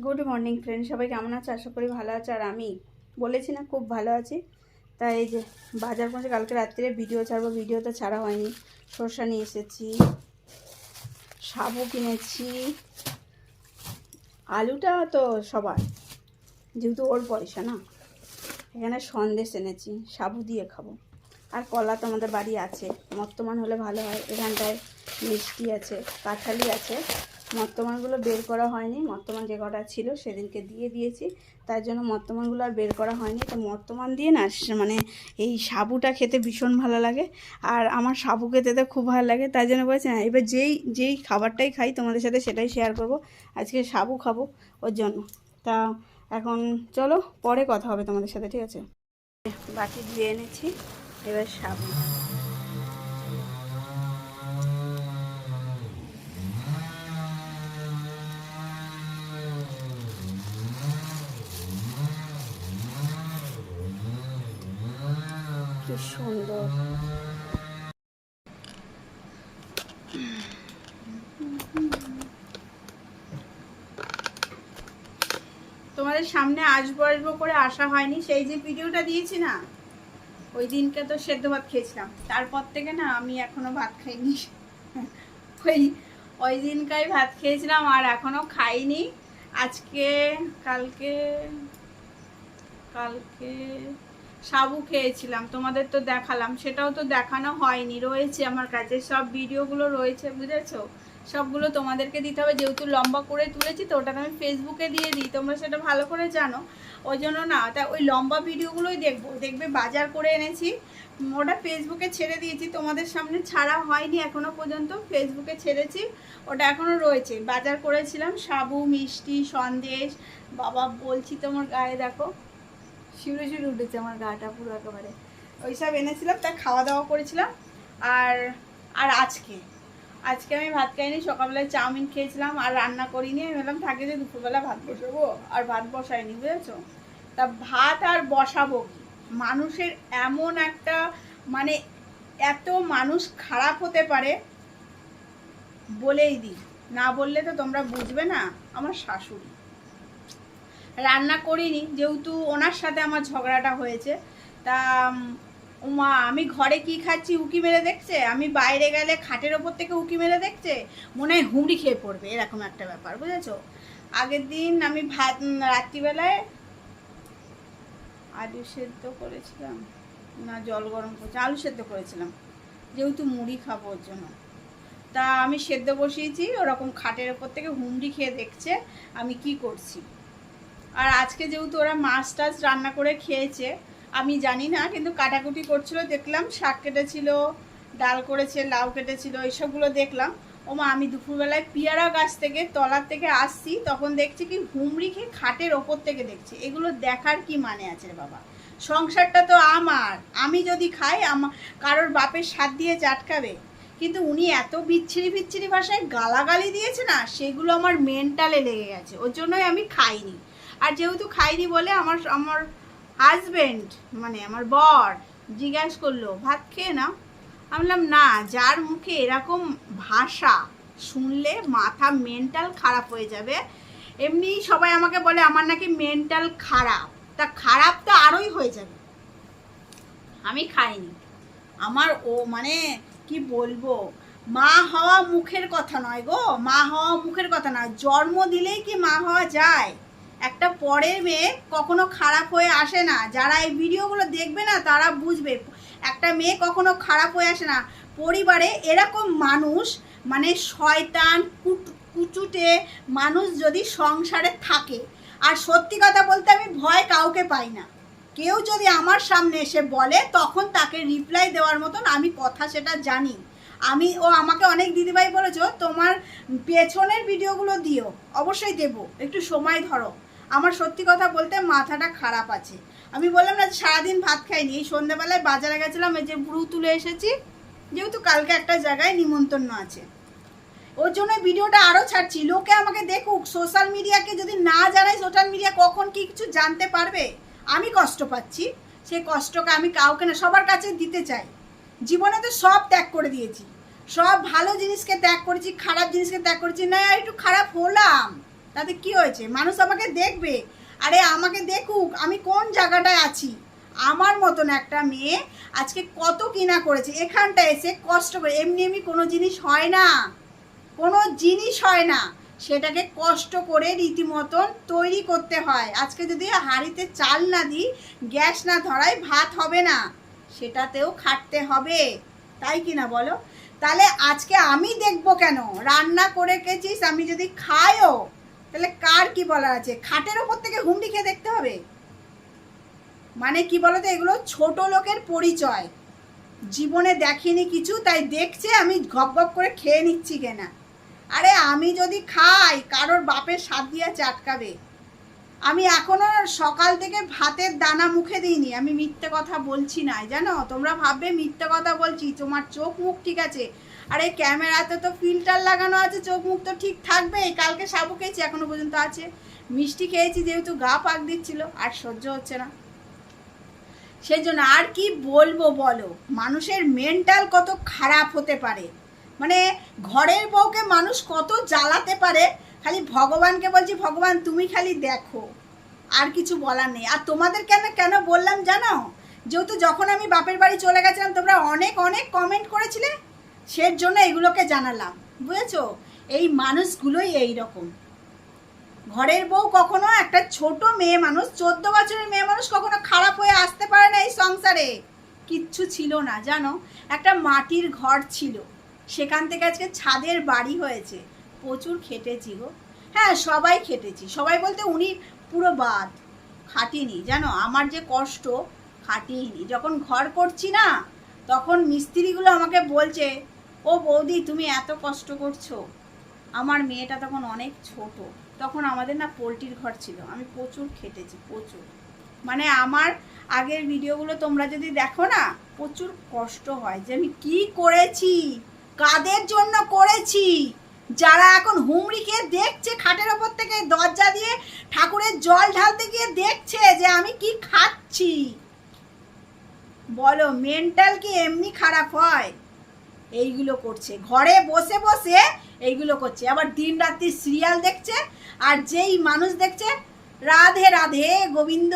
Good morning friend সবাই কেমন আছে? আশা করি ভালো আছে। আর আমি বলেছি না, খুব ভালো আছি। তাই এই যে বাজার পৌঁছে কালকে রাত্রে ভিডিও ছাড়বো। ভিডিও তো ছাড়া হয়নি। সর্ষা নিয়ে এসেছি, সাবু কিনেছি, আলুটা তো সবার। যেহেতু ওর পয়সা না, এখানে সন্দেশ এনেছি, সাবু দিয়ে খাব। আর কলা তো আমাদের বাড়ি আছে। মর্তমান হলে ভালো হয়। এখানটায় মিষ্টি আছে, কাঁঠালি আছে। মর্তমানগুলো বের করা হয়নি। মর্তমান যে কটা ছিল সেদিনকে দিয়ে দিয়েছি। তার জন্য মর্তমানগুলো আর বের করা হয়নি। তো মর্তমান দিয়ে না মানে এই সাবুটা খেতে ভীষণ ভালো লাগে। আর আমার সাবু খেতে খুব ভালো লাগে। তাই জন্য বলছি না, এবার যেই যেই খাবারটাই খাই তোমাদের সাথে সেটাই শেয়ার করব। আজকে সাবু খাব ওর জন্য। তা এখন চলো, পরে কথা হবে তোমাদের সাথে, ঠিক আছে? বাটি ধুয়ে এনেছি, এবার সাবু। কি সুন্দর। তোমাদের সামনে আসব আসব করে আসা হয়নি, সেই যে ভিডিওটা দিয়েছি না, ওই দিনকে তো সেদ্ধ ভাত খেয়েছিলাম। তারপর থেকে না আমি এখনও ভাত খাইনি। ওই ওই দিনকাই ভাত খেয়েছিলাম আর এখনও খাইনি। আজকে, কালকে কালকে সাবু খেয়েছিলাম, তোমাদের তো দেখালাম, সেটাও তো দেখানো হয়নি, রয়েছে আমার কাছে, সব ভিডিওগুলো রয়েছে, বুঝেছ? সবগুলো তোমাদেরকে দিতে হবে, যেহেতু লম্বা করে তুলেছি তো ওটা আমি ফেসবুকে দিয়ে দিই, তোমরা সেটা ভালো করে জানো, ওই জন্য না, তা ওই লম্বা ভিডিওগুলোই দেখব, দেখবে বাজার করে এনেছি ওটা ফেসবুকে ছেড়ে দিয়েছি, তোমাদের সামনে ছাড়া হয়নি এখনও পর্যন্ত, ফেসবুকে ছেড়েছি, ওটা এখনও রয়েছে, বাজার করেছিলাম, সাবু, মিষ্টি, সন্দেশ, বাবা বলছি তোমার গায়ে, দেখো শিউরে শিউরে উঠেছে আমার গাটা পুরো একেবারে। ওইসব এনেছিলাম, তা খাওয়া দাওয়া করেছিলাম। আর আর আজকে। আজকে আমি ভাত খাইনি, সকালবেলায় চাউমিন খেয়েছিলাম, আর রান্না করিনি। আমি বললাম থাকে যে দুপুরবেলা ভাত বসাবো, আর ভাত বসাইনি বুঝেছ? তা ভাত আর বসাবো কি? মানুষের এমন একটা মানে এত মানুষ খারাপ হতে পারে, বলেই দিই। না বললে তো তোমরা বুঝবে না, আমার শাশুড়ি। রান্না করিনি, যেহেতু ওনার সাথে আমার ঝগড়াটা হয়েছে। তা, উমা আমি ঘরে কি খাচ্ছি উকি মেরে দেখছে? আমি বাইরে গেলে খাটের ওপর থেকে উকি মেরে দেখছে? মনে হয় হুমড়ি খেয়ে পড়বে, এরকম একটা ব্যাপার, বুঝেছ? আগের দিন আমি ভাত রাত্রিবেলায় আলু সেদ্ধ করেছিলাম। না, জল গরম করছি, আলু সেদ্ধ করেছিলাম। যেহেতু মুড়ি খাব ওর জন্য। তা, আমি সেদ্ধ বসিয়েছি, ওরকম খাটের ওপর থেকে হুমড়ি খেয়ে দেখছে, আমি কি করছি? আর আজকে যেহেতু ওরা মাছ টাছ রান্না করে খেয়েছে, আমি জানি না, কিন্তু কাটাকুটি করছিল, দেখলাম শাক কেটেছিল, ডাল করেছে, লাউ কেটেছিল, এইসবগুলো দেখলাম। ওমা, আমি দুপুরবেলায় পিয়ারা গাছ থেকে, তলার থেকে আসছি, তখন দেখছি কি হুমড়ি খেয়ে খাটের ওপর থেকে দেখছি। এগুলো দেখার কি মানে আছে বাবা? সংসারটা তো আমার। আমি যদি খাই আমার কারোর বাপের স্বাদ দিয়ে চাটকাবে কিন্তু উনি এত বিচ্ছিরি বিচ্ছিরি ভাষায় গালাগালি দিয়েছে না, সেগুলো আমার মেন্টালে লেগে গেছে। ওর জন্যই আমি খাইনি। আর যেহেতু খাইনি বলে আমার আমার হাজবেন্ড মানে আমার বর জিজ্ঞাসা করল, ভাত খেয়ে নাও? আমি বললাম, না, যার মুখে এরকম ভাষা শুনলে মাথা মেন্টাল খারাপ হয়ে যাবে। এমনি সবাই আমাকে বলে, আমার নাকি মেন্টাল খারাপ। তা খারাপ তো আরোই হয়ে যাবে। আমি খাইনি। আমার ও মানে কি বলব, মা হওয়া মুখের কথা নয় গো, মা হওয়া মুখের কথা নয়। জন্ম দিলেই কি মা হওয়া যায়? একটা পরের মেয়ে কখনো খারাপ হয়ে আসে না। যারা এই ভিডিওগুলো দেখবে না, তারা বুঝবে। একটা মেয়ে কখনো খারাপ হয়ে আসে না। পরিবারে এরকম মানুষ মানে শয়তান কুচুটে মানুষ যদি সংসারে থাকে, আর সত্যি কথা বলতে আমি ভয় কাউকে পাই না। কেউ যদি আমার সামনে এসে বলে, তখন তাকে রিপ্লাই দেওয়ার মতন আমি কথা সেটা জানি। আমি, ও আমাকে অনেক দিদিভাই বলেছ, তোমার পেছনের ভিডিওগুলো দিও। অবশ্যই দেবো। একটু সময় ধরো। আমার সত্যি কথা বলতে মাথাটা খারাপ আছে। আমি বললাম না সারাদিন ভাত খাইনি, এই সন্ধ্যাবেলায় বাজারে গেছিলাম, এই যে ব্রু তুলে এসেছি, যেহেতু কালকে একটা জায়গায় নিমন্ত্রণ আছে। ওর জন্য ভিডিওটা আরও ছাড়ছি। লোকে আমাকে দেখুক সোশ্যাল মিডিয়াকে যদি না জানাই সোশ্যাল মিডিয়া কখন কি কিছু জানতে পারবে? আমি কষ্ট পাচ্ছি। সেই কষ্টকে আমি কাউকে না, সবার কাছে দিতে চাই। জীবনে তো সব ত্যাগ করে দিয়েছি। সব ভালো জিনিসকে ত্যাগ করেছি, খারাপ জিনিসকে ত্যাগ করেছি। না, একটু খারাপ হলাম। তাতে কি হয়েছে? মানুষ আমাকে দেখবে। আরে, আমাকে দেখুক, আমি কোন জায়গাটায় আছি? আমার মতন একটা মেয়ে আজকে কত কিনা করেছে। এখানটা এসে কষ্ট করে, এমনি এমনি কোনো জিনিস হয় না। কোনো জিনিস হয় না। সেটাকে কষ্ট করে রীতিমতন তৈরি করতে হয়। আজকে যদি হাঁড়িতে চাল না দিই, গ্যাস না ধরাই, ভাত হবে না। সেটাতেও খাটতে হবে। তাই কি না বলো? তাহলে আজকে আমি দেখব কেন? রান্না করে গেছিস আমি যদি খাইও। তাহলে কার কি বলার আছে? খাটের ওপর থেকে হুমড়ি খেয়ে দেখতে হবে। মানে কি বলতো, এগুলো ছোট লোকের পরিচয়। জীবনে দেখিনি কিছু, তাই দেখছে আমি ঘপ ঘপ করে খেয়ে নিচ্ছি কেনা। আরে আমি যদি খাই, কারোর বাপের স্বাদ দিয়ে চাটকাবে। আমি এখনও সকাল থেকে ভাতের দানা মুখে দিইনি, আমি মিথ্যে কথা বলছি না। জানো, তোমরা ভাববে মিথ্যে কথা বলছি, তোমার চোখ মুখ ঠিক আছে। আরে ক্যামেরাতে তো ফিল্টার লাগানো আছে চোখ মুখ তো ঠিক থাকবেই কালকে সাবু খেয়েছি, এখনও পর্যন্ত আছে। মিষ্টি খেয়েছি, যেহেতু গা পাক দিচ্ছিল, আর সহ্য হচ্ছে না। সেই জন্য আর কি বলব বলো, মানুষের মেন্টাল কত খারাপ হতে পারে। মানে ঘরের বউকে মানুষ কত জ্বালাতে পারে, খালি ভগবানকে বলছি, ভগবান, তুমি খালি দেখো, আর কিছু বলার নেই। আর তোমাদের কেন কেন বললাম জানো? যেহেতু যখন আমি বাপের বাড়ি চলে গেছিলাম, তোমরা অনেক অনেক কমেন্ট করেছিলে। সের জন্য এগুলোকে জানালাম, বুঝেছ? এই মানুষগুলোই এই রকম ঘরের বউ কখনো একটা ছোট মেয়ে মানুষ, চোদ্দ বছরের মেয়ে মানুষ কখনো খারাপ হয়ে আসতে পারে না এই সংসারে। কিচ্ছু ছিল না, জানো? একটা মাটির ঘর ছিল। সেখান থেকে আজকে ছাদের বাড়ি হয়েছে। প্রচুর খেটেছি গো। হ্যাঁ সবাই খেটেছি। সবাই বলতে উনি পুরো বাদ। খাটিনি, জানো? আমার যে কষ্ট খাটিনি যখন ঘর করছি না, তখন মিস্ত্রিগুলো আমাকে বলছে ও বৌদি, তুমি এত কষ্ট করছ। আমার মেয়েটা তখন অনেক ছোট। তখন আমাদের না পোলট্রির ঘর ছিল। আমি প্রচুর খেটেছি, প্রচুর। মানে আমার আগের ভিডিওগুলো তোমরা যদি দেখো না, প্রচুর কষ্ট হয় যে আমি কি করেছি, কাদের জন্য করেছি। যারা এখন হুমড়ি খেয়ে দেখছে, খাটের ওপর থেকে দরজা দিয়ে ঠাকুরের জল ঢালতে গিয়ে দেখছে যে আমি কি খাচ্ছি। বলো মেন্টাল কি এমনি খারাপ হয়? এইগুলো করছে। ঘরে বসে বসে এইগুলো করছে। আবার দিন রাত্রি সিরিয়াল দেখছে আর যেই মানুষ দেখছে, রাধে রাধে, গোবিন্দ,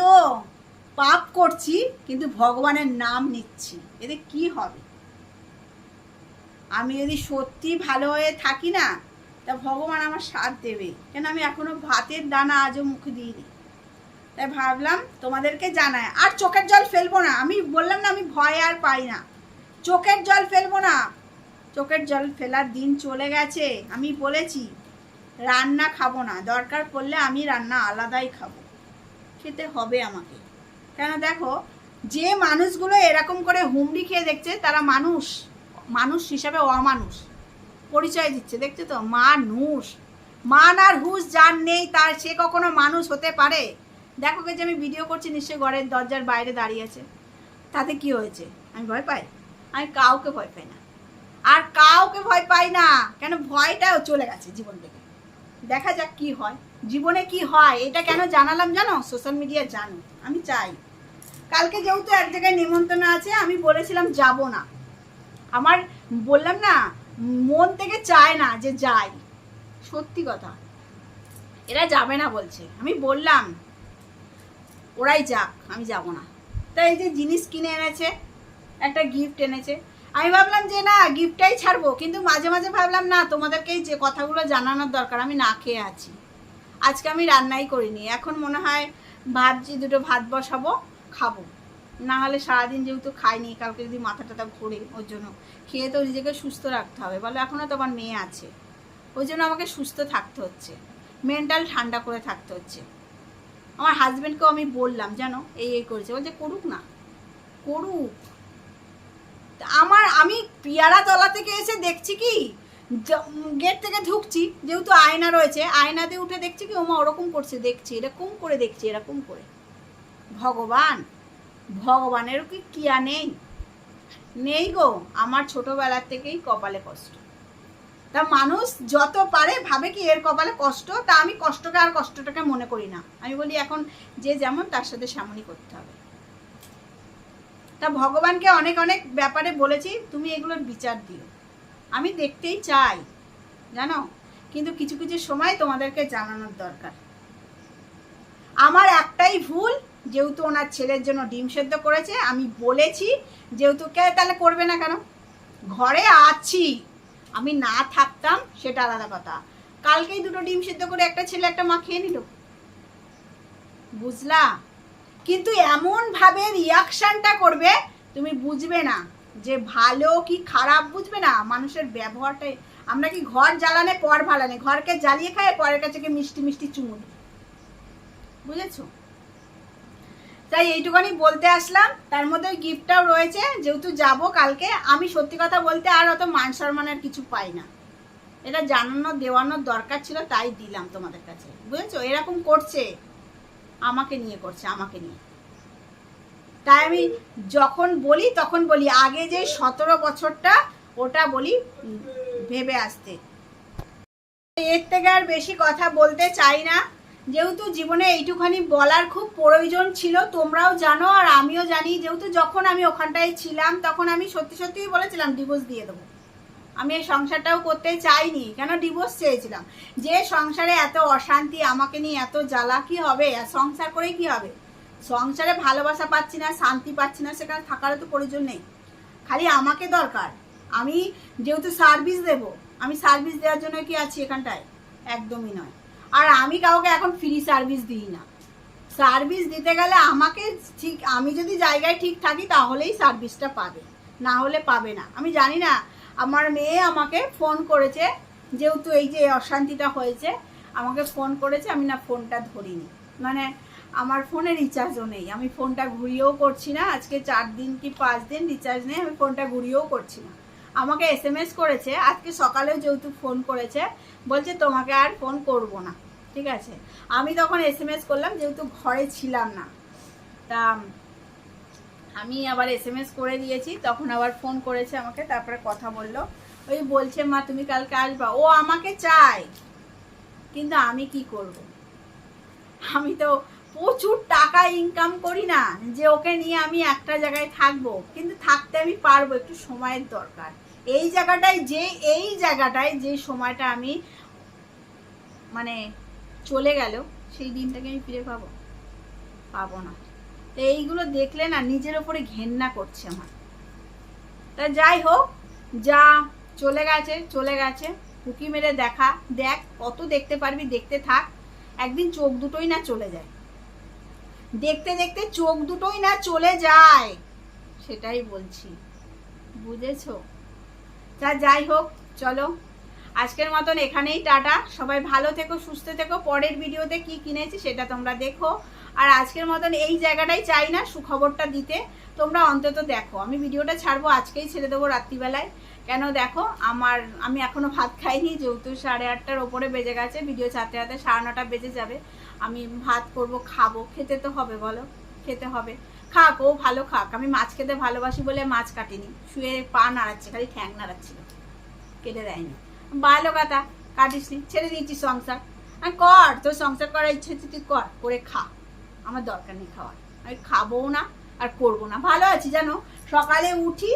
পাপ করছি কিন্তু ভগবানের নাম নিচ্ছি। এতে কি হবে? আমি যদি সত্যি ভালো হয়ে থাকি না, তা ভগবান আমার সাথ দেবে। কেন আমি এখনও ভাতের দানা আজও মুখে দিইনি। তাই ভাবলাম তোমাদেরকে জানায় আর চোখের জল ফেলব না। আমি বললাম না, আমি ভয় আর পাই না। চোখের জল ফেলব না। চোখের জল ফেলার দিন চলে গেছে, আমি বলেছি, রান্না খাব না, দরকার পড়লে আমি রান্না আলাদাই খাব। খেতে হবে আমাকে। কেন দেখো, যে মানুষগুলো এরকম করে হুমড়ি খেয়ে দেখছে, তারা মানুষ। মানুষ হিসাবে অমানুষ। পরিচয় দিচ্ছে, দেখছ তো? মানুষ। মান আর হুশ যার নেই, তার সে কখনো মানুষ হতে পারে? দেখো যে আমি ভিডিও করছি, নিশ্চয়ই ঘরের দরজার বাইরে দাঁড়িয়ে আছে। তাতে কি হয়েছে? আমি ভয় পাই? আমি কাউকে ভয় পাই না। আর কাউকে ভয় পাই না। কেন ভয়টাও চলে গেছে জীবন থেকে। দেখা যাক কি হয়। জীবনে কি হয়, এটা কেন জানালাম জানো? সোশ্যাল মিডিয়া জানো আমি চাই। কালকে যেহেতু এক জায়গায় নিমন্ত্রণ আছে, আমি বলেছিলাম যাব না। আমার বললাম না, মন থেকে চায় না যে যাই। সত্যি কথা। এরা যাবে না বলছে। আমি বললাম, ওরাই যাক, আমি যাব না। তাই এই যে জিনিস কিনে এনেছে, একটা গিফট এনেছে আমি ভাবলাম যে না গিফটটাই ছাড়বো, কিন্তু মাঝে মাঝে ভাবলাম না তোমাদেরকে এই যে কথাগুলো জানানোর দরকার, আমি না খেয়ে আছি। আজকে আমি রান্নাই করিনি, এখন মনে হয় ভাবছি দুটো ভাত বসাবো, খাব। না হলে সারাদিন যেহেতু খাইনি, কালকে যদি মাথা টাথা ঘোরে, ওর জন্য। খেয়ে তো নিজেকে সুস্থ রাখতে হবে, বলো এখনও তো আমার মেয়ে আছে। ওই জন্য আমাকে সুস্থ থাকতে হচ্ছে মেন্টাল ঠান্ডা করে থাকতে হচ্ছে। আমার হাজব্যান্ডকেও আমি বললাম, জানো, এই এই করেছে, বলছে করুক না, করুক। আমার, আমি পিয়ারা তলা থেকে এসে দেখছি কি গেট থেকে ঢুকছি, যেহেতু আয়না রয়েছে, আয়নাতে উঠে দেখছি কি, ওমা ওরকম করছে, দেখছি, এরকম করে দেখছি, এরকম করে। ভগবান, ভগবানেরও কি কিয়া নেই? নেই গো, আমার ছোটবেলার থেকেই কপালে কষ্ট। তা মানুষ যত পারে ভাবে কি এর কপালে কষ্ট, তা আমি কষ্টকে আর কষ্টটাকে মনে করি না। আমি বলি এখন যে যেমন, তার সাথে সামনি করতে হবে। তা ভগবানকে অনেক অনেক ব্যাপারে বলেছি, তুমি এগুলোর বিচার দিও। আমি দেখতেই চাই, জানো? কিন্তু কিছু কিছু সময় তোমাদেরকে জানানোর দরকার। আমার একটাই ভুল, যেহেতু ওনার ছেলের জন্য ডিম সেদ্ধ করেছে, আমি বলেছি যেহেতু কে তাহলে করবে না কেন? ঘরে আছি, আমি না থাকতাম সেটা আলাদা কথা। কালকেই দুটো ডিম সেদ্ধ করে একটা ছেলে একটা মা খেয়ে নিল। বুঝলা? কিন্তু এমন ভাবে রিয়াকশনটা করবে, তুমি বুঝবে না। যে ভালো কি খারাপ বুঝবে না? মানুষের ব্যবহারটাই, আমরা কি ঘর জ্বালানে পর ভালানে ঘরকে জ্বালিয়ে খায় পরের কাছে কি মিষ্টি মিষ্টি চুমু দিই। বুঝেছ? তাই এইটুখানি বলতে আসলাম। তার মধ্যে গিফটটাও রয়েছে। যেহেতু যাব কালকে, আমি সত্যি কথা বলতে আর অত মান সম্মানের কিছু পাই না। এটা জানানো দেওয়ানোর দরকার ছিল, তাই দিলাম তোমাদের কাছে। বুঝেছ? এরকম করছে। আমাকে নিয়ে করছে, আমাকে নিয়ে। তাই আমি যখন বলি, তখন বলি, আগে যে সতেরো বছরটা, ওটা বলি ভেবে আসতে। এর থেকে আর বেশি কথা বলতে চাই না। যেহেতু জীবনে এইটুখানি বলার খুব প্রয়োজন ছিল, তোমরাও জানো আর আমিও জানি, যেহেতু যখন আমি ওখানটায় ছিলাম, তখন আমি সত্যি সত্যিই বলেছিলাম ডিভোর্স দিয়ে দেবো। আমি এই সংসারটাও করতে চাইনি, কেন ডিভোর্স চেয়েছিলাম? যে সংসারে এত অশান্তি, আমাকে নিয়ে এত জ্বালা, কি হবে? আর সংসার করে কি হবে? সংসারে ভালোবাসা পাচ্ছি না, শান্তি পাচ্ছি না, সেখানে থাকারও তো প্রয়োজন নেই। খালি আমাকে দরকার। আমি যেহেতু সার্ভিস দেব, আমি সার্ভিস দেওয়ার জন্য কি আছি এখানটায়? একদমই নয়। আর আমি কাউকে এখন ফ্রি সার্ভিস দিই না। সার্ভিস দিতে গেলে আমাকে ঠিক, আমি যদি জায়গায় ঠিক থাকি, তাহলেই সার্ভিসটা পাবে। না হলে পাবে না। আমি জানি না আমার মেয়ে আমাকে ফোন করেছে, যেহেতু এই যে অশান্তিটা হয়েছে, আমাকে ফোন করেছে, আমি না ফোনটা ধরিনি। মানে আমার ফোনে রিচার্জও নেই। আমি ফোনটা ঘুরিয়েও করছি না, আজকে চার দিন কি পাঁচ দিন রিচার্জ নেই, আমি ফোনটা ঘুরিয়েও করছি না। আমাকে এস এম এস করেছে, আজকে সকালেও যেহেতু ফোন করেছে, বলছে তোমাকে আর ফোন করব না, ঠিক আছে? আমি তখন এস এম এস করলাম, যেহেতু ঘরে ছিলাম না। তা আমি আবার এস করে দিয়েছি, তখন আবার ফোন করেছে আমাকে, তারপরে কথা বলল। ওই বলছে, মা, তুমি কালকে আসবা। ও আমাকে চায়, কিন্তু আমি কি করব? আমি তো প্রচুর টাকা ইনকাম করি না, যে ওকে নিয়ে আমি একটা জায়গায় থাকব, কিন্তু থাকতে আমি পারব, একটু সময়ের দরকার। এই জায়গাটায় যে, এই জায়গাটায় যে সময়টা আমি মানে চলে গেল, সেই দিনটাকে আমি ফিরে পাবো পাবো না। এইগুলো দেখলে না নিজের ওপরে ঘেন্না করছে আমার। তা যাই হোক, যা চলে গেছে চলে গেছে। হুকি মেরে দেখা, দেখ, কত দেখতে পারবি, দেখতে থাক। একদিন চোখ দুটোই না চলে যায়। দেখতে দেখতে চোখ দুটোই না চলে যায়, সেটাই বলছি। বুঝেছ? তা যাই হোক, চলো। আজকের মতন এখানেই টাটা। সবাই ভালো থেকো, সুস্থ থেকো। পরের ভিডিওতে কি কিনেছি সেটা তোমরা দেখো। আর আজকের মতন এই জায়গাটাই চাই না সুখবরটা দিতে। তোমরা অন্তত দেখো। আমি ভিডিওটা ছাড়বো আজকেই ছেড়ে দেবো রাত্রিবেলায়। কেন দেখো, আমার, আমি এখনও ভাত খাইনি, যেহেতু সাড়ে আটটার ওপরে বেজে গেছে, ভিডিও ছাড়তে ছাড়তে সাড়ে নটা বেজে যাবে। আমি ভাত করব, খাব। খেতে তো হবে, বলো? খেতে হবে। খাক, ও ভালো খাক। আমি মাছ খেতে ভালোবাসি বলে মাছ কাটিনি। শুয়ে পা নাড়াচ্ছে, খালি ঠ্যাং নাড়াচ্ছিল। কেটে দেয়নি। ভালো কথা কাটিস নি ছেড়ে দিয়েছি সংসার। আর কর, তোর সংসার করার ইচ্ছে তুই কর, করে খা। আমার দরকার নেই খাওয়ার। আমি খাব না আর করব না। ভালো আছি, জানো? সকালে উঠি,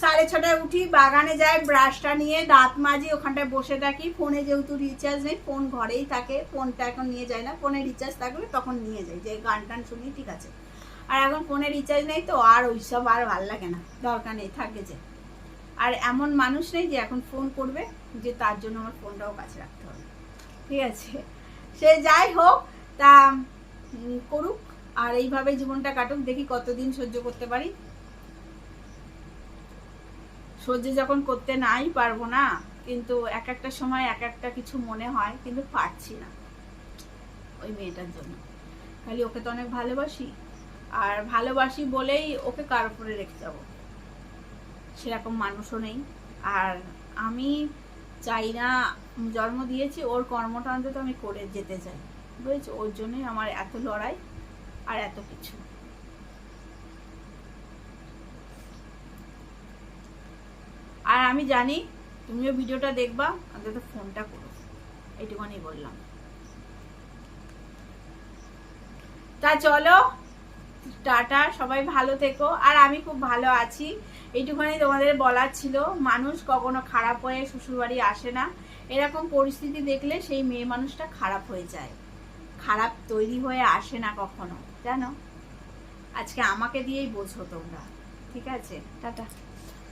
সাড়ে ছটায় উঠি, বাগানে যাই ব্রাশটা নিয়ে দাঁত মাজি, ওখানটায় বসে থাকি। ফোনে যেহেতু রিচার্জ নেই ফোন ঘরেই থাকে। ফোনটা এখন নিয়ে যায় না। ফোনে রিচার্জ থাকলে তখন নিয়ে যাই। যে গান টান শুনি, ঠিক আছে। আর এখন ফোনে রিচার্জ নেই তো আর ওইসব আর ভালো লাগে না। দরকার নেই, থাকে যে। আর এমন মানুষ নেই যে এখন ফোন করবে, যে তার জন্য আমার ফোনটাও কাছে রাখতে হবে। ঠিক আছে? সে যাই হোক, তা করুক, আর এইভাবে জীবনটা কাটুক, দেখি কতদিন সহ্য করতে পারি। সহ্য যখন করতে নাই পারব না, কিন্তু এক একটা সময় এক একটা কিছু মনে হয়, কিন্তু পারছি না ওই মেয়েটার জন্য। খালি ওকে তো অনেক ভালোবাসি, আর ভালোবাসি বলেই ওকে কার উপরে রেখে যাব? সেরকম মানুষও নেই। আর আমি চাই না জন্ম দিয়েছি, ওর কর্মটা অন্তত আমি করে যেতে চাই। বুঝেছ ওর জন্যই আমার এত লড়াই আর এত কিছু। আর আমি জানি, তুমিও ভিডিওটা দেখবা, অন্তত ফোনটা করো। এইটুখানি বললাম। তা চলো, টাটা, সবাই ভালো থেকো। আর আমি খুব ভালো আছি। এইটুখানি তোমাদের বলার ছিল। মানুষ কখনো খারাপ হয়ে শ্বশুরবাড়ি আসে না। এরকম পরিস্থিতি দেখলে সেই মেয়ে মানুষটা খারাপ হয়ে যায়। খারাপ তৈরি হয়ে আসে না কখনো, জানো? আজকে আমাকে দিয়েই বোঝো তোমরা, ঠিক আছে? টাটা।